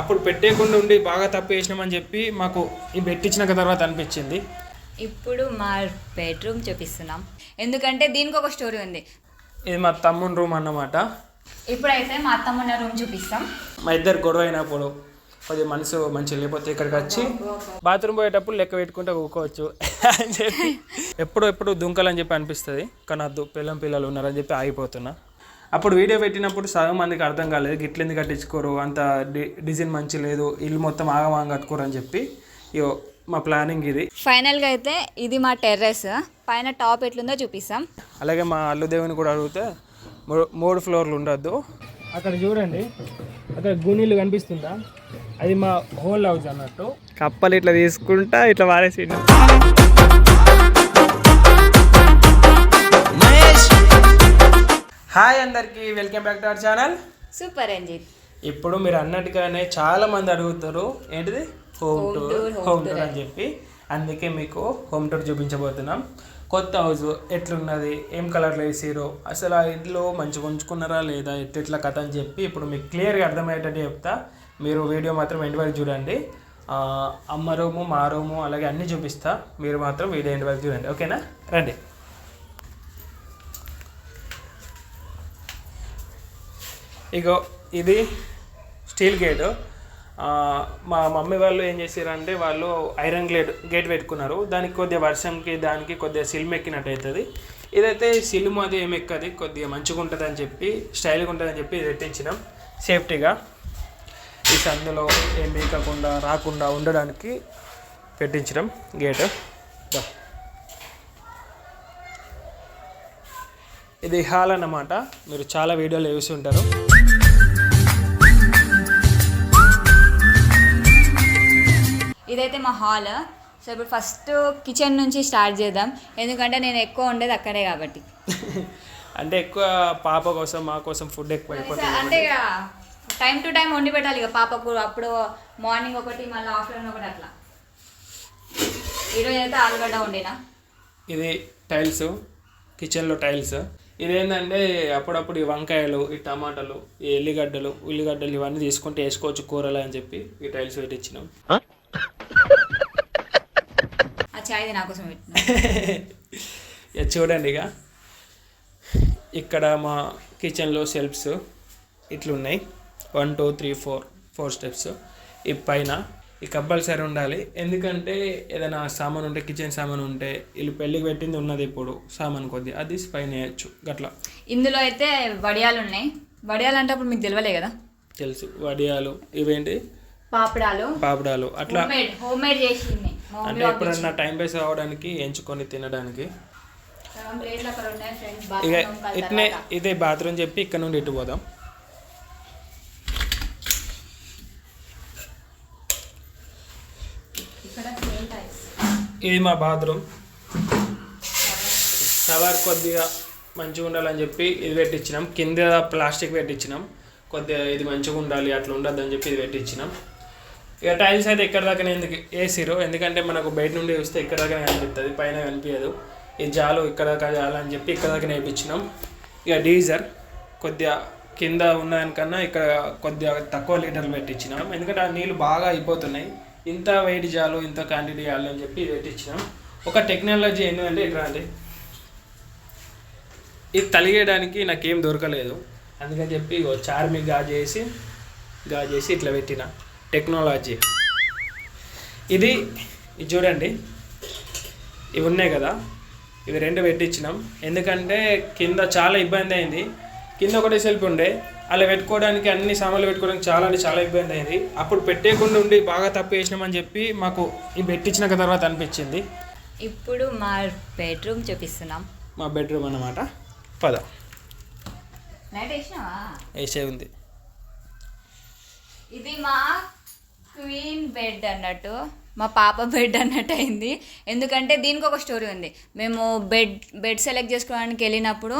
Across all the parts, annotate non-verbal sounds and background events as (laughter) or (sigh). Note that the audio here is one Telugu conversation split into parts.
అప్పుడు పెట్టేయకుండా ఉండి బాగా తప్పు చేసినామని చెప్పి మాకు ఈ పెట్టించిన తర్వాత అనిపించింది. ఇప్పుడు మా బెడ్రూమ్ చూపిస్తున్నాం. ఎందుకంటే దీనికి ఒక స్టోరీ ఉంది. ఇది మా తమ్ముని రూమ్ అన్నమాట. ఇప్పుడైతే మా అత్తమ్మ ఉన్న రూమ్ చూపిస్తాం. మా ఇద్దరు గొడవ అయినప్పుడు కొద్దిగా మనసు మంచిగా లేకపోతే ఇక్కడికి వచ్చి బాత్రూమ్ పోయేటప్పుడు లెక్క పెట్టుకుంటే ఊకోవచ్చు అని చెప్పి ఎప్పుడు ఎప్పుడు దుంకలని చెప్పి అనిపిస్తుంది. కానీ అద్దు పిల్లం పిల్లలు ఉన్నారని చెప్పి ఆగిపోతున్నా. అప్పుడు వీడియో పెట్టినప్పుడు సగం మందికి అర్థం కాలేదు గిట్ల ఎందుకు కట్టించుకోరు అంత డి డిజైన్ మంచి లేదు ఇల్లు మొత్తం ఆగమాగం కట్టుకోరు అని చెప్పి ఇగో మా ప్లానింగ్ ఇది. ఫైనల్గా అయితే ఇది మా టెర్రస్. పైన టాప్ ఎట్లుందో చూపిస్తాం. అలాగే మా అల్లు దేవుని కూడా అడిగితే మూ- మూడు ఫ్లోర్లు ఉండొద్దు. అక్కడ చూడండి అక్కడ గునీలు కనిపిస్తుందా? అది మా హోల్ హౌస్ అన్నట్టు. కప్పలు ఇట్లా తీసుకుంటా ఇట్లా వారేసి హాయ్ అందరికి welcome back to our channel. Super Ranjith ఇప్పుడు మీరు అన్నట్టుగానే చాలా మంది అడుగుతారు ఏంటిది? హోమ్ టూర్ హోమ్ టూర్ అని చెప్పి. అందుకే మీకు హోమ్ టూర్ చూపించబోతున్నాం. కొత్త హౌస్ ఎట్లున్నది ఏం కలర్లో వేసారు అసలు ఆ ఇంట్లో మంచిగా ఉంచుకున్నారా లేదా ఎట్లా కథ అని చెప్పి ఇప్పుడు మీకు క్లియర్గా అర్థమయ్యేటట్టు చెప్తా. మీరు వీడియో మాత్రం ఎండ్ వరకు చూడండి. అమ్మ రూము మా రూము అలాగే అన్నీ చూపిస్తా. మీరు మాత్రం వీడియో ఎండ్ వరకు చూడండి. ఓకేనా? రండి. ఇగో ఇది స్టీల్ గేటు. మా మమ్మీ వాళ్ళు ఏం చేశారంటే వాళ్ళు ఐరన్ గేట్ గేట్ పెట్టుకున్నారు. దానికి కొద్దిగా వర్షంకి దానికి కొద్దిగా సిల్మ్ ఎక్కినట్టు అవుతుంది. ఇదైతే సిల్మ్ అది ఏమి ఎక్కది కొద్దిగా మంచిగా ఉంటుంది అని చెప్పి స్టైల్గా ఉంటుంది అని చెప్పి ఇది పెట్టించినాం సేఫ్టీగా. ఈ సందులో ఏం బీకకుండా రాకుండా ఉండడానికి పెట్టించడం గేట్. ఇది హాల్ అన్నమాట. మీరు చాలా వీడియోలు చూసి ఉంటారు. ఇదైతే మా హాల్ సో ఇప్పుడు ఫస్ట్ కిచెన్ నుంచి స్టార్ట్ చేద్దాం. ఎందుకంటే నేను ఎక్కువ ఉండేది అక్కడే కాబట్టి. అంటే ఎక్కువ పాప కోసం మా కోసం ఫుడ్ ఎక్కువ అయిపోతుంది అంటే ఇక టైం టు టైం వండి పెట్టాలి ఇక పాపకు. అప్పుడు మార్నింగ్ ఒకటి మళ్ళీ ఆఫ్టర్నూన్ ఒకటి అట్లా. ఈరోజు అయితే ఆలుగడ్డ వండినా. ఇది టైల్స్ కిచెన్లో టైల్స్ ఇదేంటంటే అప్పుడప్పుడు ఈ వంకాయలు ఈ టమాటాలు ఈ ఎల్లిగడ్డలు ఉల్లిగడ్డలు ఇవన్నీ తీసుకుంటే వేసుకోవచ్చు కూరలు అని చెప్పి ఈ టైల్స్ పెట్టించినాం. ఆ చాయ్ది నా కోసం పెట్టిన. (laughs) ఇక చూడండి ఇక. ఇక్కడ మా కిచెన్లో shelves ఇట్లున్నాయి. One two three four four steps ఈ పైన ఈ కంపల్సరీ ఉండాలి. ఎందుకంటే ఏదైనా సామాన్ ఉంటే కిచెన్ సామాన్ ఉంటే వీళ్ళు పెళ్ళికి పెట్టింది ఉన్నది ఇప్పుడు సామాన్ కొద్ది. అది పైన వేయచ్చు. గట్లా. ఇందులో అయితే వడియాలు ఉన్నాయి. వడియాలు అంటే అప్పుడు మీకు తెలియలే కదా? తెలుసు. వడియాలు ఇవేంటి? పాపడాలు. పాపడాలు. అట్లా హోమ్ మేడ్ చేసింది. అంటే ఎప్పుడన్నా టైం పాస్ అవ్వడానికి ఎంచుకొని తినడానికి? ఇక ఇట్నే ఇదే బాత్రూమ్ చెప్పి ఇక్కడ నుండి ఇటు పోదాం. ఇది మా బాత్రూమ్. షవర్ కొద్దిగా మంచిగా ఉండాలని చెప్పి ఇది పెట్టించినాం. కింద ప్లాస్టిక్ పెట్టించినాం. కొద్దిగా ఇది మంచిగా ఉండాలి అట్లా ఉండద్దు అని చెప్పి ఇది పెట్టించినాం. ఇక టైల్స్ అయితే ఎక్కడ దాకా ఎందుకు వేసిరు ఎందుకంటే మనకు బయట నుండి వస్తే ఎక్కడ దాకా కనిపిస్తుంది పైన కనిపించదు ఈ జాలు ఇక్కడ దాకా అని చెప్పి ఇక్కడ దాకా వేయించినాం ఇక డీజర్ కొద్దిగా కింద ఉన్నదానికన్నా ఇక్కడ కొద్దిగా తక్కువ లీటర్లు పెట్టించినాం. ఎందుకంటే ఆ నీళ్ళు బాగా అయిపోతున్నాయి. ఇంత వెయిట్ జాలు ఇంత క్వాంటిటీ చేయాలని అని చెప్పి పెట్టించినాం. ఒక టెక్నాలజీ ఏంటంటే ఇక్కడ అండి ఇది తలిగేయడానికి నాకేం దొరకలేదు. అందుకని చెప్పి ఇగో చార్మి గాజేసి గాజేసి ఇట్లా పెట్టిన. టెక్నాలజీ. ఇది ఇది చూడండి. ఇవి ఉన్నాయి కదా. ఇవి రెండు పెట్టించినాం. ఎందుకంటే కింద చాలా ఇబ్బంది అయింది. కింద ఒకటే సెల్ఫ్ ఉండే. అలా పెట్టుకోవడానికి అన్ని సామాన్లు పెట్టుకోవడానికి చాలా అంటే చాలా ఇబ్బంది అయింది. అప్పుడు పెట్టేయకుండా ఉండి బాగా తప్పు వేసినామని చెప్పి మాకు ఈ పెట్టించిన తర్వాత అనిపించింది. ఇప్పుడు మా బెడ్రూమ్ చూపిస్తున్నాం. మా బెడ్రూమ్ అన్నమాట. పద. వేసే ఉంది. ఇది మా క్వీన్ బెడ్ అన్నట్టు మా పాప (laughs) బెడ్ అన్నట్టు అయింది ఎందుకంటే దీనికి ఒక స్టోరీ ఉంది. మేము బెడ్ బెడ్ సెలెక్ట్ చేసుకోవడానికి వెళ్ళినప్పుడు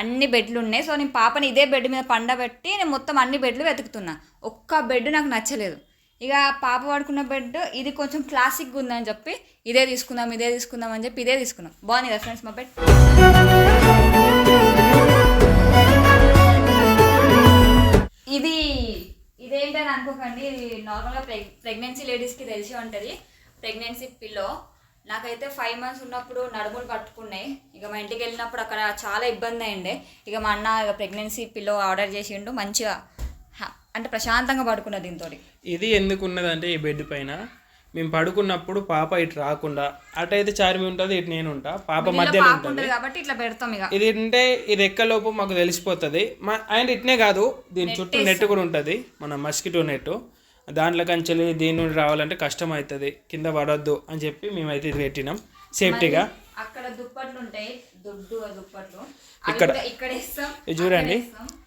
అన్ని బెడ్లు ఉన్నాయి. సో నేను పాపని ఇదే బెడ్ మీద పండబెట్టి నేను మొత్తం అన్ని బెడ్లు వెతుకుతున్నా. ఒక్క బెడ్ నాకు నచ్చలేదు. ఇక పాప పడుకున్న బెడ్ ఇది కొంచెం క్లాసిక్గా ఉందని చెప్పి ఇదే తీసుకుందాం ఇదే తీసుకుందాం అని చెప్పి ఇదే తీసుకున్నాం. బాగుంది కదా ఫ్రెండ్స్ మా బెడ్? ఇది ఇదేంటని అనుకోకండి ఇది నార్మల్గా ప్రెగ్ ప్రెగ్నెన్సీ లేడీస్కి తెలిసి ఉంటుంది. ప్రెగ్నెన్సీ పిల్లో నాకైతే ఫైవ్ మంత్స్ ఉన్నప్పుడు నడుములు పట్టుకున్నాయి. ఇక మా ఇంటికి వెళ్ళినప్పుడు అక్కడ చాలా ఇబ్బంది అయిండే. ఇక మా అన్న ఇక ప్రెగ్నెన్సీ పిల్లో ఆర్డర్ చేసిండు మంచిగా అంటే ప్రశాంతంగా పడుకున్నది దీంతో ఇది ఎందుకు ఉన్నదంటే ఈ బెడ్ పైన మేము పడుకున్నప్పుడు పాప ఇటు రాకుండా అటైతే చార్మి ఉంటుంది ఇటు నేను ఉంటా. పాప మధ్యలో ఉంటుంది. ఉంటుంది కాబట్టి ఇట్లా పెడతాం ఇక. ఇది అంటే ఇది ఎక్కలోపు మాకు తెలిసిపోతుంది. మా అండ్ ఇట్నే కాదు దీని చుట్టూ నెట్ కూడా ఉంటుంది మన మస్కిటో నెట్. దాంట్లో కంచెలు దీని నుండి రావాలంటే కష్టం అవుతుంది కింద పడొద్దు అని చెప్పి మేమైతే ఇది పెట్టినాం. సేఫ్టీగా. అక్కడ దుప్పట్లు ఉంటాయి దొడ్డు దుప్పట్లు. ఇక్కడ. కూడా ఇక్కడ చూడండి.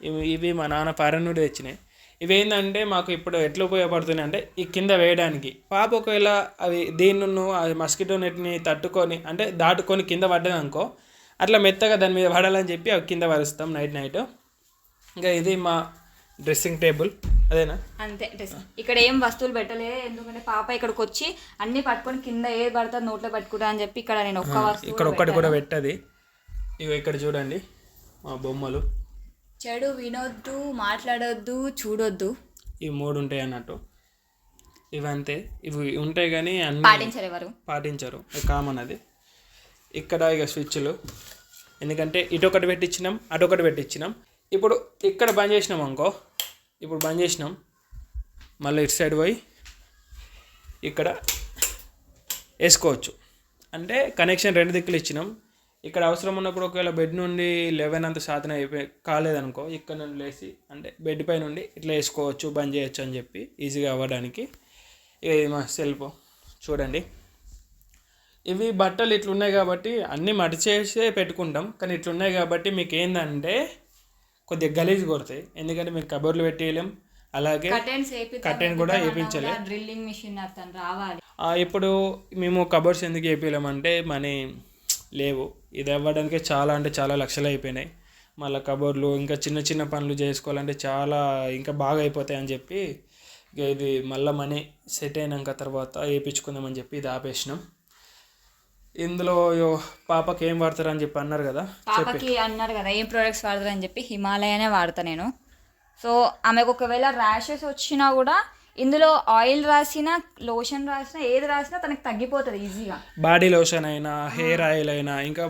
ఇవి ఇవి మా నాన్న ఫారెన్ నుండి తెచ్చినాయి. ఇవి ఏంటంటే మాకు ఇప్పుడు ఎట్లా ఉపయోగపడుతున్నాయి అంటే ఈ కింద వేయడానికి. పాప ఒకవేళ అవి దీన్ని ఆ మస్కిటో నెట్ని తట్టుకొని అంటే దాటుకొని కింద పడ్డదనుకో అట్లా మెత్తగా దాని మీద పడాలని చెప్పి అవి కింద పరుస్తాం నైట్ నైట్. ఇంకా ఇది మా డ్రెస్సింగ్ టేబుల్. అదేనా? అంతే ఇక్కడ ఏం వస్తువులు పెట్టలే ఎందుకంటే పాప ఇక్కడికి వచ్చి అన్ని పట్టుకొని కింద ఏది పడుతుంది నోట్లో పెట్టుకుంటా అని చెప్పి ఇక్కడ నేను ఒక్క ఇక్కడ ఒక్కటి కూడా పెట్టది. ఇవి ఇక్కడ చూడండి మా బొమ్మలు. చెడు వినొద్దు మాట్లాడొద్దు చూడొద్దు. ఇవి మూడు ఉంటాయి అన్నట్టు. ఇవి అంతే ఇవి ఉంటాయి కానీ అన్ని పాటించరు ఎవరు. పాటించరు. కామన్ అది. ఇక్కడ ఇక స్విచ్లు. ఎందుకంటే ఇటొకటి పెట్టించినాం అటొకటి పెట్టించినాం ఇప్పుడు ఇక్కడ బంద్ చేసినాం అనుకో. ఇప్పుడు బంద్ చేసినాం. మళ్ళీ ఇటు సైడ్ పోయి ఇక్కడ వేసుకోవచ్చు. అంటే కనెక్షన్ రెండు దిక్కులు ఇచ్చినాం. ఇక్కడ అవసరం ఉన్నప్పుడు ఒకవేళ బెడ్ నుండి లెవెన్ అంత సాధన అయిపోయి కాలేదనుకో ఇక్కడ నుండి లేచి అంటే బెడ్ పై నుండి ఇట్లా వేసుకోవచ్చు బంద్ చేయొచ్చు అని చెప్పి ఈజీగా అవ్వడానికి. ఇది మా సెల్ఫ్ చూడండి. ఇవి బట్టలు ఇట్లున్నాయి కాబట్టి అన్నీ మడిచేసే పెట్టుకుంటాం. కానీ ఇట్లున్నాయి కాబట్టి మీకు ఏంటంటే కొద్దిగా గలీజ్ కొడతాయి. ఎందుకంటే మీకు కబోర్లు పెట్టేయలేం. అలాగే కర్టెన్ కూడా వేయించలే డ్రిల్లింగ్ మిషన్ అతను రావాలి. ఇప్పుడు మేము కబోర్డ్స్ ఎందుకు వేపించలేమంటే మనీ లేవు. ఇది అవ్వడానికి చాలా అంటే చాలా లక్షలు అయిపోయినాయి. మళ్ళీ కబోర్డ్లు ఇంకా చిన్న చిన్న పనులు చేసుకోవాలంటే చాలా ఇంకా బాగా అయిపోతాయి అని చెప్పి ఇక ఇది మళ్ళీ మనీ సెట్ అయినాక తర్వాత వేయించుకుందామని చెప్పి ఇది ఆపేసినాం. ఇందులో యో పాపకి ఏం వాడతారని చెప్పి అన్నారు కదా? పాపకి అన్నారు కదా ఏం ప్రోడక్ట్స్ వాడతారు అని చెప్పి హిమాలయనే వాడతా నేను. సో ఆమెకు ఒకవేళ ర్యాషెస్ వచ్చినా కూడా ఇందులో ఆయిల్ రాసినా లోషన్ రాసినా ఏది రాసినా తనకి తగ్గిపోతుంది ఈజీగా. బాడీ లోషన్ అయినా హెయిర్ ఆయిల్ అయినా ఇంకా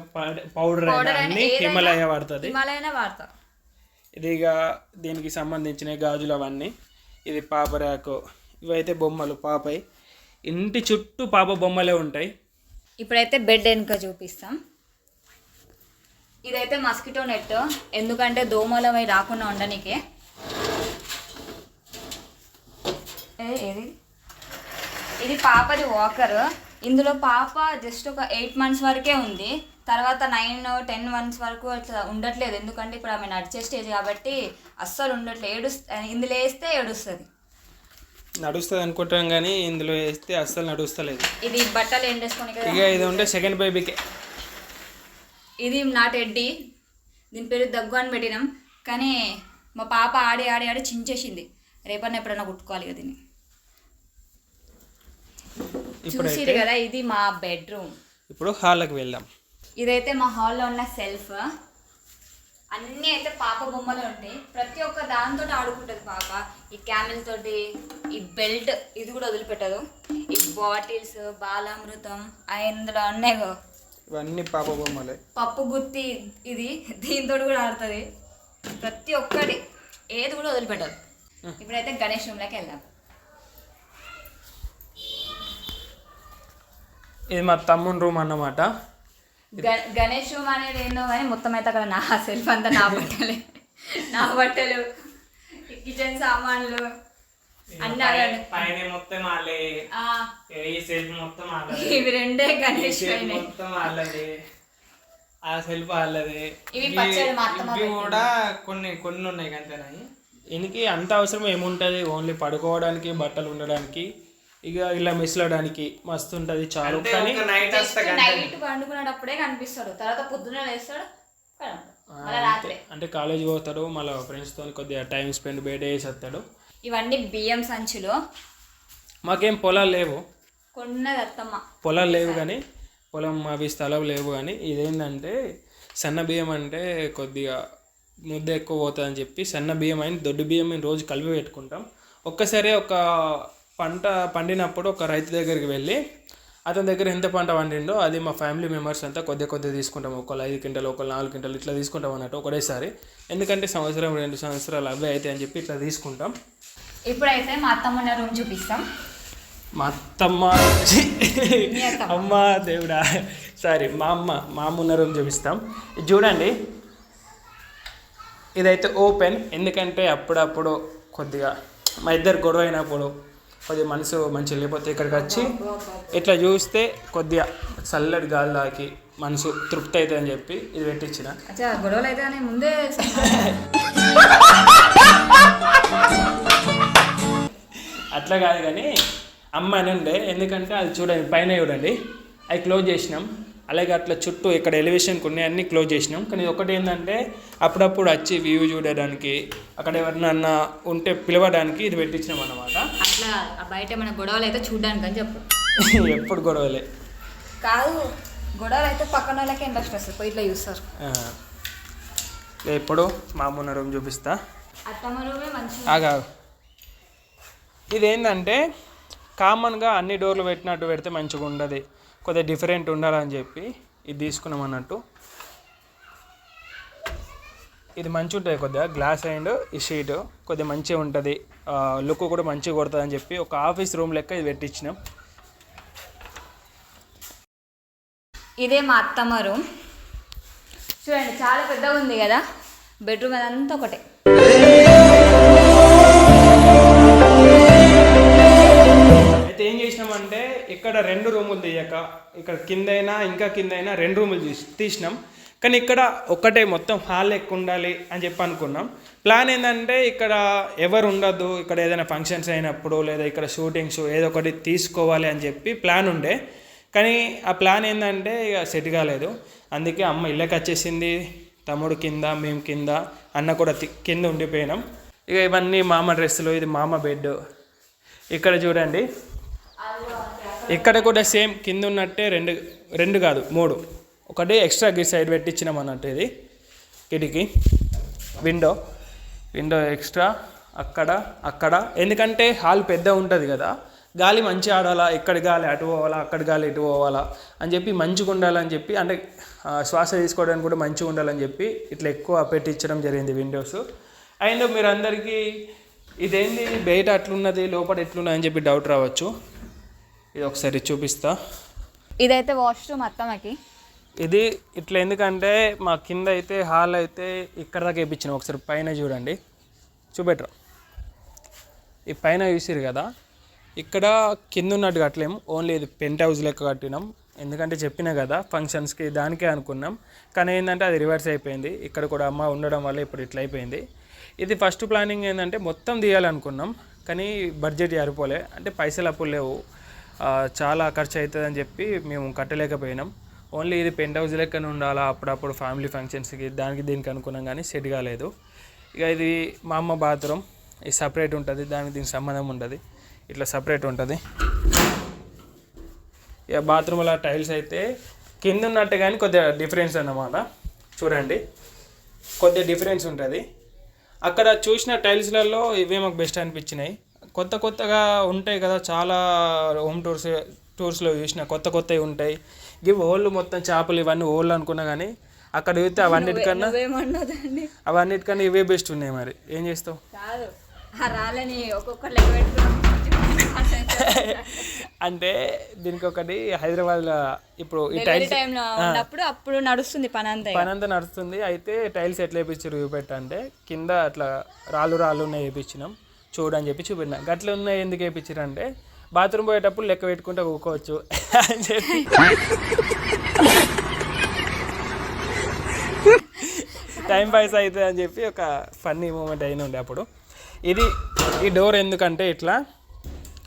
పౌడర్ అయినా హిమాలయ వాడుతుంది. హిమాలయనే వాడతా. ఇది ఇక దీనికి సంబంధించిన గాజులు అవన్నీ. ఇది పాప ర్యాకు. ఇవైతే బొమ్మలు పాపై ఇంటి చుట్టూ పాప బొమ్మలే ఉంటాయి. ఇప్పుడైతే బెడ్ వెనుక చూపిస్తాం. ఇదైతే మస్కిటో నెట్. ఎందుకంటే దోమలు అవి రాకుండా ఉండనికే ఏ- ఏది? ఇది పాపది వాకర్ ఇందులో పాప జస్ట్ ఒక ఎయిట్ మంత్స్ వరకే ఉంది. తర్వాత నైన్ టెన్ మంత్స్ వరకు అట్లా ఉండట్లేదు. ఎందుకంటే ఇప్పుడు ఆమె నడిచే స్టేజ్ కాబట్టి అస్సలు ఉండట్లేదు ఏడు ఇందులో వేస్తే ఏడుస్తుంది. నడుస్తుంది అనుకుంటాం కానీ ఇందులో వేస్తే అస్సలు నడుస్తలేదు. ఇది బట్టలు ఎండేసుకొని కదా? ఇక ఇది ఉంటే సెకండ్ బేబీకే ఇది నా టెడ్డీ దీని పేరు దగ్గు అని పెట్టినాం. కానీ మా పాప ఆడి ఆడి ఆడి చించేసింది. రేపన్న ఎప్పుడన్నా కుట్టుకోవాలి కదా దీన్ని. చూసిరు కదా ఇది మా బెడ్రూమ్. ఇప్పుడు హాల్కి వెళ్దాం. ఇదైతే మా హాల్లో ఉన్న సెల్ఫ్. అన్నీ అయితే పాప బొమ్మలు ఉంటాయి. ప్రతి ఒక్క దాంతో ఆడుకుంటుంది పాప. ఈ క్యామెల్ తోటి ఈ బెల్ట్ ఇది కూడా వదిలిపెట్టదు. ఈ బాటిల్స్ బాలామృతం ఇందులో ఉన్నాయి ఇవన్నీ పాప బొమ్మలే. పప్పు గుత్తి ఇది దీంతో కూడా ఆడుతుంది. ప్రతి ఒక్కటి ఏది కూడా వదిలిపెట్టదు. ఇప్పుడైతే గణేష్ రూమ్లోకి వెళ్దాం. ఇది మా తమ్ముని రూమ్ అన్నమాట. గణేష్ రూమ్ అనేది ఏందో కానీ మొత్తం అయితే అక్కడ నా సెల్ఫ్ అంతా నా బట్టలే. నా బట్టలు కిచెన్ సామాన్లు పైన మొత్తం ఈ సెల్ఫ్ మొత్తం ఇవి రెండే గణేష్ మొత్తం వాళ్ళదే. ఆ సెల్ఫ్ వాళ్ళదే. ఇవి కూడా కొన్ని కొన్ని ఉన్నాయి అంతేనా దీనికి అంత అవసరం ఏముంటుంది? ఓన్లీ పడుకోవడానికి బట్టలు ఉండడానికి. ఇక ఇలా మిస్లడానికి మస్తు ఉంటుంది చాలు అంటే కానీ నైట్ పండుకునేటప్పుడే కనిపిస్తాడు. తర్వాత పొద్దున లేస్తాడు అంటే కాలేజ్ పోతాడు మళ్ళీ ఫ్రెండ్స్తో కొద్దిగా టైం స్పెండ్ బయట చేసి వస్తాడు ఇవన్నీ బియ్యం సంచులు. మాకేం పొలాలు లేవు. కొన్నది అత్తమ్మ. పొలాలు లేవు కానీ పొలం అవి స్థలం లేవు కానీ ఇదేంటంటే సన్న బియ్యం అంటే కొద్దిగా ముద్ద ఎక్కువ పోతుందని చెప్పి సన్న బియ్యం అయిన దొడ్డు బియ్యం మేము రోజు కలిపి పెట్టుకుంటాం. ఒక్కసారి ఒక పంట పండినప్పుడు ఒక రైతు దగ్గరికి వెళ్ళి అతని దగ్గర ఎంత పంట పండిండో అది మా ఫ్యామిలీ మెంబర్స్ అంతా కొద్ది కొద్ది తీసుకుంటాం. ఒకళ్ళు ఐదు క్వింటలు ఒకళ్ళు నాలుగు క్వింటలు ఇట్లా తీసుకుంటాం అన్నట్టు ఒకటేసారి ఎందుకంటే సంవత్సరం రెండు సంవత్సరాలు అవే అయితే అని చెప్పి ఇట్లా తీసుకుంటాం. ఇప్పుడైతే మా అత్తమ్మ రూమ్ చూపిస్తాం. మా అత్తమ్మ అమ్మ దేవుడా! సారీ మా అమ్మ మా అమ్మ ఉన్న రూమ్ చూపిస్తాం. చూడండి. ఇదైతే ఓపెన్. ఎందుకంటే అప్పుడప్పుడు కొద్దిగా మా ఇద్దరు గొడవ అయినప్పుడు కొద్దిగా మనసు మంచిగా లేకపోతే ఇక్కడికి వచ్చి ఇట్లా చూస్తే కొద్దిగా చల్లటి గాలి తాకి మనసు తృప్తి అవుతుంది అని చెప్పి ఇది పెట్టించిన. అచ్చా గొడవలు అయితే కానీ ముందే అట్లా కాదు కానీ అమ్మ అని ఉండే. ఎందుకంటే అది చూడండి పైన చూడండి. అవి క్లోజ్ చేసినాం. అలాగే అట్లా చుట్టూ ఇక్కడ ఎలివేషన్కి ఉన్నాయి అన్నీ క్లోజ్ చేసినాం. కానీ ఒకటి ఏంటంటే అప్పుడప్పుడు వచ్చి వ్యూ చూడడానికి అక్కడ ఎవరినన్నా ఉంటే పిలవడానికి ఇది పెట్టించినాం అన్నమాట. అట్లా ఆ బయట మన గొడవలు అయితే చూడడానికి అని చెప్పు. (laughs) ఎప్పుడు గొడవలే. కాదు గొడవలు అయితే పక్కన వాళ్ళకి ఇంట్రెస్ట్ వస్తుంది పోయి ఇట్లా చూస్తారు. ఆ. ఎప్పుడు మామూలు రూమ్ చూపిస్తా. అత్తమ్మ రూమే మంచిగా ఇదేంటంటే కామన్గా అన్ని డోర్లు పెట్టినట్టు పెడితే మంచిగా ఉండదు కొద్దిగా డిఫరెంట్ ఉండాలని చెప్పి ఇది తీసుకున్నాం అన్నట్టు. ఇది మంచి ఉంటుంది కొద్దిగా గ్లాస్ అండ్ ఈ షీట్ కొద్దిగా మంచిగా ఉంటుంది. లుక్ కూడా మంచిగా కొడుతుంది అని చెప్పి ఒక ఆఫీస్ రూమ్ లెక్క ఇది పెట్టించినాం. ఇదే మా అత్తమ్మ రూమ్ చూడండి చాలా పెద్దగా ఉంది కదా. బెడ్రూమ్ అదంతా ఒకటే. అయితే ఏం చేసినామంటే ఇక్కడ రెండు రూములు తీయక ఇక్కడ కిందైనా ఇంకా కిందైనా రెండు రూములు తీసి తీసినాం. కానీ ఇక్కడ ఒక్కటే మొత్తం హాల్ ఎక్కువ ఉండాలి అని చెప్పి అనుకున్నాం. ప్లాన్ ఏంటంటే ఇక్కడ ఎవరు ఉండదు ఇక్కడ ఏదైనా ఫంక్షన్స్ అయినప్పుడు లేదా ఇక్కడ షూటింగ్స్ ఏదో ఒకటి తీసుకోవాలి అని చెప్పి ప్లాన్ ఉండే. కానీ ఆ ప్లాన్ ఏంటంటే ఇక సెట్ కాలేదు. అందుకే అమ్మ ఇళ్ళకి వచ్చేసింది తమ్ముడు కింద మేము కింద అన్న కూడా కింద ఉండిపోయినాం. ఇక ఇవన్నీ మామ డ్రెస్సులు ఇది మామ బెడ్ ఇక్కడ చూడండి. ఇక్కడ కూడా సేమ్ కింద ఉన్నట్టే రెండు రెండు కాదు మూడు. ఒకటి ఎక్స్ట్రా గి సైడ్ పెట్టించినాం అన్నట్టు ఇది. కిటికీ. విండో. Window extra. అక్కడ అక్కడ. ఎందుకంటే హాల్ పెద్ద ఉంటుంది కదా. గాలి మంచిగా ఆడాలా ఇక్కడ గాలి అటు పోవాలా అక్కడ గాలి ఇటు పోవాలా అని చెప్పి మంచిగా ఉండాలని చెప్పి అంటే శ్వాస తీసుకోవడానికి కూడా మంచిగా ఉండాలని చెప్పి ఇట్లా ఎక్కువ పెట్టించడం జరిగింది విండోస్. అండ్ మీరు అందరికీ ఇదేంది? బయట అట్లున్నది లోపల ఎట్లున్నది అని చెప్పి డౌట్ రావచ్చు. ఇది ఒకసారి చూపిస్తా. ఇదైతే వాష్రూమ్ అత్తమ్మకి. ఇది ఇట్లా ఎందుకంటే మా కింద అయితే హాల్ అయితే ఇక్కడ దాకా వేయించినాం ఒకసారి పైన చూడండి. చూపెట్టరు? ఈ పైన చూసిరు కదా. ఇక్కడ కింద ఉన్నట్టు కట్టలేము. ఓన్లీ ఇది పెంట్ హౌస్ లెక్క కట్టినాం. ఎందుకంటే చెప్పినా కదా ఫంక్షన్స్కి దానికే అనుకున్నాం. కానీ ఏంటంటే అది రివర్స్ అయిపోయింది. ఇక్కడ కూడా అమ్మ ఉండడం వల్ల ఇప్పుడు ఇట్లా అయిపోయింది. ఇది ఫస్ట్ ప్లానింగ్ ఏంటంటే మొత్తం తీయాలనుకున్నాం. కానీ బడ్జెట్ సరిపోలే అంటే పైసలు అప్పులు లేవు. చాలా ఖర్చు అవుతుందని చెప్పి మేము కట్టలేకపోయినాం. ఓన్లీ ఇది పెంట్ హౌస్ లెక్కన ఉండాలా? అప్పుడప్పుడు ఫ్యామిలీ ఫంక్షన్స్కి దానికి దీనికి అనుకున్నాం కానీ సెట్ కాలేదు. ఇక ఇది మా అమ్మ బాత్రూమ్. ఇది సపరేట్ ఉంటుంది. దానికి దీనికి సంబంధం ఉంటుంది ఇట్లా సపరేట్ ఉంటుంది. ఇక బాత్రూమ్లో టైల్స్ అయితే కింద ఉన్నట్టు కానీ కొద్దిగా డిఫరెన్స్ అన్నమాట. చూడండి. కొద్దిగా డిఫరెన్స్ ఉంటుంది. అక్కడ చూసిన టైల్స్లలో ఇవే మాకు బెస్ట్ అనిపించినాయి. కొత్త కొత్తగా ఉంటాయి కదా చాలా హోమ్ టూర్స్ టూర్స్లో చూసిన కొత్త కొత్తవి ఉంటాయి. ఇవి ఓళ్ళు మొత్తం చేపలు ఇవన్నీ ఓళ్ళు అనుకున్నా కానీ అక్కడ చూస్తే అవన్నిటికన్నా అవన్నిటికన్నా ఇవే బెస్ట్ ఉన్నాయి మరి. ఏం చేస్తావు? (laughs) అంటే దీనికి ఒకటి హైదరాబాద్లో ఇప్పుడు ఈ టైల్స్ ఉన్నప్పుడు అప్పుడు నడుస్తుంది పని అంతా ఇక. పని అంతా నడుస్తుంది. అయితే టైల్స్ ఎట్లా వేయించారు చూపెట్టంటే కింద అట్లా రాళ్ళు రాళ్ళు ఉన్నాయి వేయించినాం చూడని చెప్పి చూపెట్టినా. గట్ల ఉన్నాయి ఎందుకు వేయించారు అంటే బాత్రూమ్ పోయేటప్పుడు లెక్క పెట్టుకుంటే ఊకోవచ్చు. అని చెప్పి. టైం పాస్ అవుతుంది అని చెప్పి ఒక ఫన్నీ మూమెంట్ అయిన ఉండే అప్పుడు. ఇది ఈ డోర్ ఎందుకంటే ఇట్లా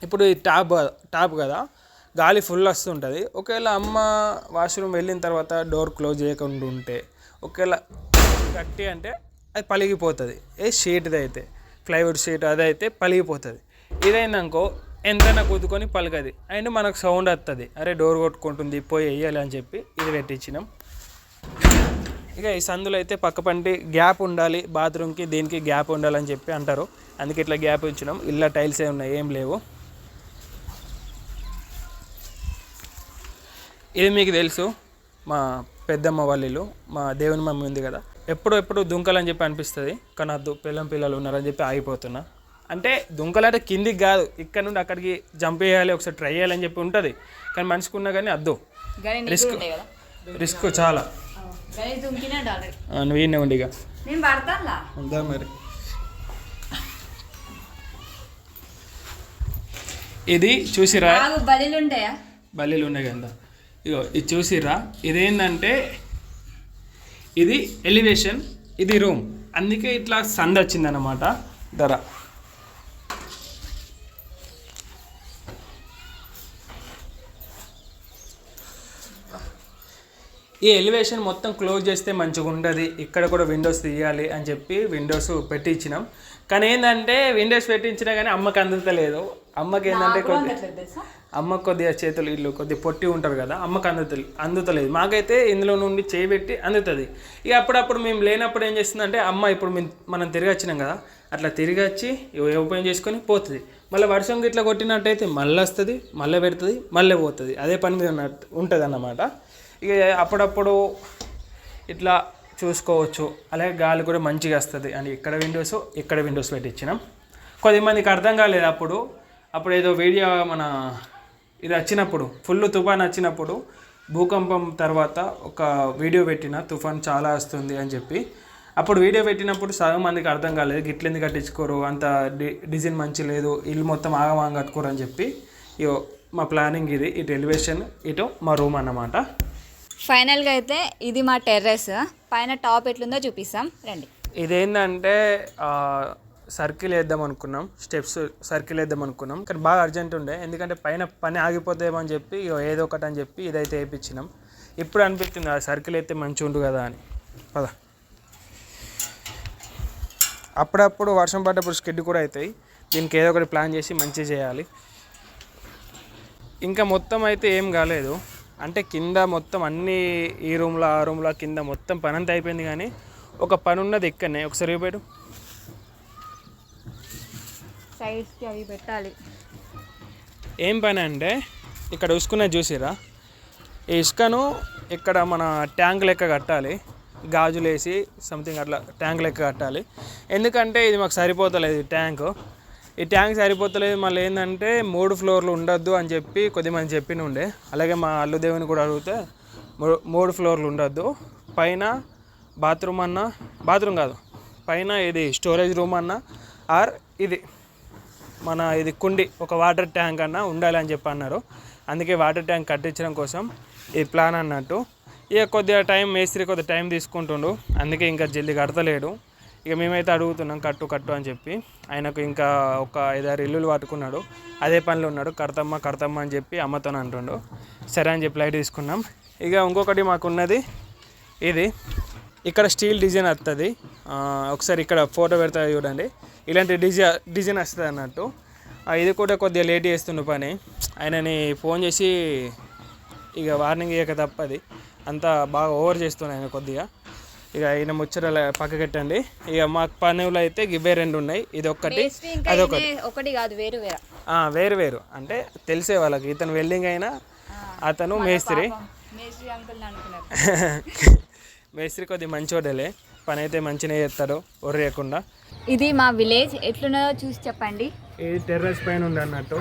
ఇప్పుడు ఈ టాప్ టాప్ కదా గాలి ఫుల్ వస్తుంటుంది. ఒకవేళ అమ్మ వాష్రూమ్ వెళ్ళిన తర్వాత డోర్ క్లోజ్ చేయకుండా ఉంటే ఒకవేళ గట్టి అంటే అది పలిగిపోతుంది. ఏ షీట్ది అయితే ప్లైవుడ్ షీట్ అదైతే పలిగిపోతుంది. ఇదైందనుకో ఎంతైనా కుదుకొని పలకది. అండ్ మనకు సౌండ్ వస్తుంది అరే డోర్ కొట్టుకుంటుంది పోయి వేయాలి అని చెప్పి ఇది పెట్టించినాం. ఇక ఈ సందులో అయితే పక్క పంటి గ్యాప్ ఉండాలి. బాత్రూమ్కి దీనికి గ్యాప్ ఉండాలని చెప్పి అంటారు. అందుకే ఇట్లా గ్యాప్ ఇచ్చినాం. ఇలా టైల్స్ ఏ ఉన్నాయి? ఏం లేవు. ఇది మీకు తెలుసు. మా పెద్దమ్మ వాళ్ళ ఇల్లు. మా దేవుని మమ్మీ ఉంది కదా. ఎప్పుడు ఎప్పుడు దుంకలని చెప్పి అనిపిస్తుంది. కానీ అద్దు పిల్లం పిల్లలు ఉన్నారని చెప్పి ఆగిపోతున్నా. అంటే దుంకలంటే కిందికి కాదు ఇక్కడ నుండి అక్కడికి జంప్ చేయాలి ఒకసారి ట్రై చేయాలని చెప్పి ఉంటుంది. కానీ మనిషికి ఉన్నా కానీ అద్దు. రిస్క్ రిస్క్ చాలా. నువ్వు ఈయనే ఉండి ఇక. ఉందా మరి? ఇది చూసిరా? బలిలు ఉన్నాయి కదా. ఇగో ఇది చూసిరా? ఇదేంటంటే ఇది ఎలివేషన్ ఇది రూమ్ అందుకే ఇట్లా సంద వచ్చిందన్నమాట ధర ఈ ఎలివేషన్ మొత్తం క్లోజ్ చేస్తే మంచిగా ఉండదు. ఇక్కడ కూడా విండోస్ తీయాలి అని చెప్పి విండోస్ పెట్టించినాం. కానీ ఏంటంటే విండోస్ పెట్టించినా కానీ అమ్మకి అందుతలేదు అమ్మకి ఏంటంటే కొద్ది అమ్మ కొద్దిగా చేతులు ఇల్లు కొద్ది పొట్టి ఉంటారు కదా అమ్మకి అందుత అందుతలేదు మాకైతే ఇందులో నుండి చేయబెట్టి అందుతుంది. ఇక అప్పుడప్పుడు మేము లేనప్పుడు ఏం చేస్తుందంటే అమ్మ ఇప్పుడు మనం తిరిగి వచ్చినాం కదా అట్లా తిరిగి వచ్చి ఓపెన్ చేసుకొని పోతుంది. మళ్ళీ వర్షం ఇట్లా కొట్టినట్టయితే మళ్ళీ వస్తుంది మళ్ళీ పెడుతుంది మళ్ళీ పోతుంది. అదే పని మీద ఉంటుంది అన్నమాట ఇక అప్పుడప్పుడు ఇట్లా చూసుకోవచ్చు. అలాగే గాలి కూడా మంచిగా వస్తుంది. అని ఇక్కడ విండోస్ ఇక్కడ విండోస్ పెట్టించినాం కొద్దిమందికి అర్థం కాలేదు అప్పుడు. అప్పుడు ఏదో వీడియో మన ఇది వచ్చినప్పుడు ఫుల్ తుఫాన్ వచ్చినప్పుడు భూకంపం తర్వాత ఒక వీడియో పెట్టిన తుఫాన్ చాలా వస్తుంది అని చెప్పి. అప్పుడు వీడియో పెట్టినప్పుడు సగం మందికి అర్థం కాలేదు. గిట్లెందుకు కట్టించుకోరు? అంత డి డిజైన్ మంచి లేదు. ఇల్లు మొత్తం ఆగమాగం కట్టుకోరు అని చెప్పి. ఇగో మా ప్లానింగ్ ఇది. ఇటు ఎలివేషన్ ఇటు మా రూమ్ అన్నమాట. ఫైనల్గా అయితే ఇది మా టెర్రస్. పైన టాప్ ఎట్లుందో చూపిస్తాం. రండి. ఇదేంటంటే సర్కిల్ వేద్దాం అనుకున్నాం. స్టెప్స్ సర్కిల్ వేద్దాం అనుకున్నాం. కానీ బాగా అర్జెంట్ ఉండే. ఎందుకంటే పైన పని ఆగిపోతేమో అని చెప్పి ఏదో ఒకటి అని చెప్పి ఇదైతే వేయించినాం ఇప్పుడు అనిపిస్తుంది ఆ సర్కిల్ అయితే మంచిగా ఉండు కదా అని. పద. అప్పుడప్పుడు వర్షం పడ్డప్పుడు స్కిడ్ కూడా అవుతాయి. దీనికి ఏదో ఒకటి ప్లాన్ చేసి మంచిగా చేయాలి. ఇంకా మొత్తం అయితే ఏం కాలేదు. అంటే కింద మొత్తం అన్ని ఈ రూమ్లో ఆ రూమ్లో కింద మొత్తం పని అంతా అయిపోయింది కానీ ఒక పని ఉన్నది ఇక్కడనే. ఒకసారి చూపెట్టు సైడ్స్కి అవి పెట్టాలి. ఏం పని అంటే ఇక్కడ ఉసుకునే చూసిరా ఈ ఇసుకను ఇక్కడ మన ట్యాంక్ లెక్క కట్టాలి. గాజులు వేసి సంథింగ్ అట్లా ట్యాంక్ లెక్క కట్టాలి. ఎందుకంటే ఇది మాకు సరిపోతలేదు ట్యాంక్. ఈ ట్యాంక్ సరిపోతలేదు. మళ్ళీ ఏంటంటే మూడు ఫ్లోర్లు ఉండొద్దు అని చెప్పి కొద్దిమంది చెప్పిన ఉండే అలాగే మా అల్లు దేవుని కూడా అడిగితే మూడు మూడు ఫ్లోర్లు ఉండొద్దు. పైన బాత్రూమ్ అన్న బాత్రూమ్ కాదు పైన ఇది స్టోరేజ్ రూమ్ అన్న ఆర్ ఇది మన ఇది కుండి ఒక వాటర్ ట్యాంక్ అన్న ఉండాలి అని చెప్పి అన్నారు. అందుకే వాటర్ ట్యాంక్ కట్టించడం కోసం ఈ ప్లాన్ అన్నట్టు. ఇక కొద్దిగా టైం మేస్త్రి కొద్దిగా టైం తీసుకుంటుండు. అందుకే ఇంకా జల్ది కడతలేడు. ఇక మేమైతే అడుగుతున్నాం కట్టు కట్టు అని చెప్పి. ఆయనకు ఇంకా ఒక ఐదారు ఇల్లులు పట్టుకున్నాడు. అదే పనిలో ఉన్నాడు. కడతమ్మ కడతమ్మ అని చెప్పి అమ్మతో అంటుండు. సరే అని చెప్పి లైట్ తీసుకున్నాం. ఇక ఇంకొకటి మాకున్నది ఇది. ఇక్కడ స్టీల్ డిజైన్ వస్తుంది ఒకసారి ఇక్కడ ఫోటో పెడతా చూడండి. ఇలాంటి డిజైన్ డిజైన్ వస్తుంది అన్నట్టు. ఇది కూడా కొద్దిగా లేట్ చేస్తుండు పని. ఆయనని ఫోన్ చేసి ఇక వార్నింగ్ ఇవ్వక తప్పది. అంతా బాగా ఓవర్ చేస్తున్నాయి ఆయన కొద్దిగా. ఇక ఆయన ముచ్చట పక్కకెట్టండి ఇక మా పనులు అయితే ఇవే రెండు ఉన్నాయి. ఇది ఒక్కటి అదొకటి ఒకటి. కాదు వేరు వేరు. వేరు వేరు. అంటే తెలిసే వాళ్ళకి. ఇతను వెల్డింగ్ అయినా అతను మేస్త్రి. (laughs) మేస్త్రి కొద్ది మంచోడలే. పని అయితే మంచిగా చేస్తాడు ఒర్రేయకుండా. ఇది మా విలేజ్ ఎట్లున్నదో చూసి చెప్పండి. ఇది టెర్రస్ పైన ఉంది అన్నట్టు.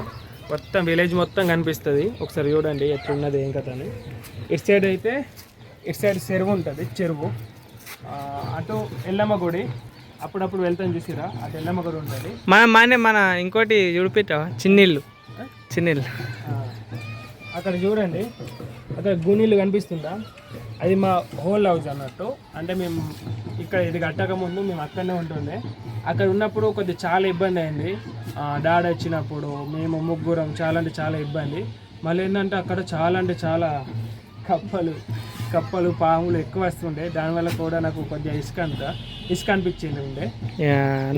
మొత్తం విలేజ్ మొత్తం కనిపిస్తుంది. ఒకసారి చూడండి ఎట్లున్నది ఏం కథ అని. ఇటు సైడ్ అయితే ఇటు సైడ్ చెరువు ఉంటుంది చెరువు. అటు ఎల్లమ్మ గుడి అప్పుడప్పుడు వెళ్తాం చూసిరా అటు ఎల్లమ్మ గుడి ఉంటుంది. మన మన మన ఇంకోటి చూడిపెట్టావా చిన్నిల్లు. ఆ, అక్కడ చూడండి అక్కడ గునీళ్ళు కనిపిస్తుందా? అది మా హోల్ హౌస్ అన్నట్టు. అంటే మేము ఇక్కడ ఇది కట్టక ముందు మేము అక్కడనే ఉంటుండే. అక్కడ ఉన్నప్పుడు కొద్దిగా చాలా ఇబ్బంది అయింది. డాడీ వచ్చినప్పుడు మేము ముగ్గురం చాలా అంటే చాలా ఇబ్బంది. మళ్ళీ ఏంటంటే అక్కడ చాలా అంటే చాలా కప్పలు. కప్పలు పాములు ఎక్కువ వస్తుండే. దానివల్ల కూడా నాకు కొద్దిగా ఇసుక అంత ఇసుక అనిపించింది ఉండే.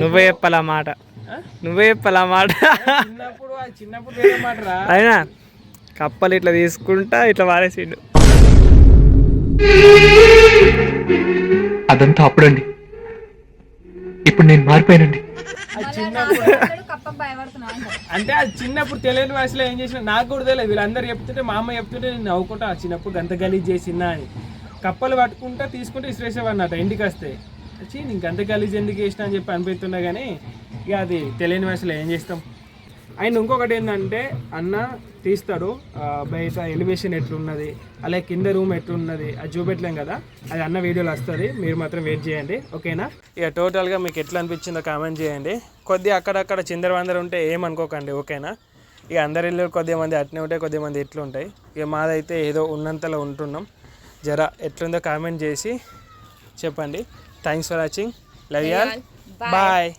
నువ్వే చెప్పాలి మాట? నువ్వే చెప్పాలి మాట? చిన్నప్పుడు ఆ చిన్నప్పుడు వేరే మాట రా. అయినా కప్పలు ఇట్లా తీసుకుంటా ఇట్లా వారేసిండు అదంతా అప్పుడండి. ఇప్పుడు నేను మారిపోయానండి. అంటారు. అంటే అది చిన్నప్పుడు తెలియని వయసులో ఏం చేసిన నాకు కూడా తెలియదు. వీళ్ళందరూ చెప్తుంటే మా అమ్మ చెప్తుంటే నేను నవ్వుకుంటా "ఆ చిన్నప్పుడు గంత గలీజ్ చేసినా అని. కప్పలు పట్టుకుంటా తీసుకుంటే ఇసిరేసేవన్నట ఇంటికి వస్తే. వచ్చి నీకు గంత గలీజ్ ఎందుకు చేసిన అని చెప్పి అనిపిస్తున్నా కానీ ఇక అది తెలియని వయసులో ఏం చేస్తాం? అండ్ ఇంకొకటి ఏంటంటే అన్న తీస్తాడు ఆ, బయట ఎలివేషన్ ఎట్లున్నది అలాగే కింద రూమ్ ఎట్లున్నది అది చూపెట్టలేం కదా అది అన్న వీడియోలో వస్తుంది మీరు మాత్రం వెయిట్ చేయండి ఓకేనా? ఇక టోటల్గా మీకు ఎట్లా అనిపించిందో కామెంట్ చేయండి. కొద్దిగా అక్కడక్కడ చిందర వందర ఉంటే ఏమనుకోకండి ఓకేనా? ఇక అందరి ఇల్లు కొద్దిగా మంది అట్నే ఉంటాయి కొద్దిగా మంది ఎట్లా ఉంటాయి ఇక మాదైతే ఏదో ఉన్నంతలో ఉంటున్నాం. జర ఎట్లుందో కామెంట్ చేసి చెప్పండి. Thanks for watching love y'all bye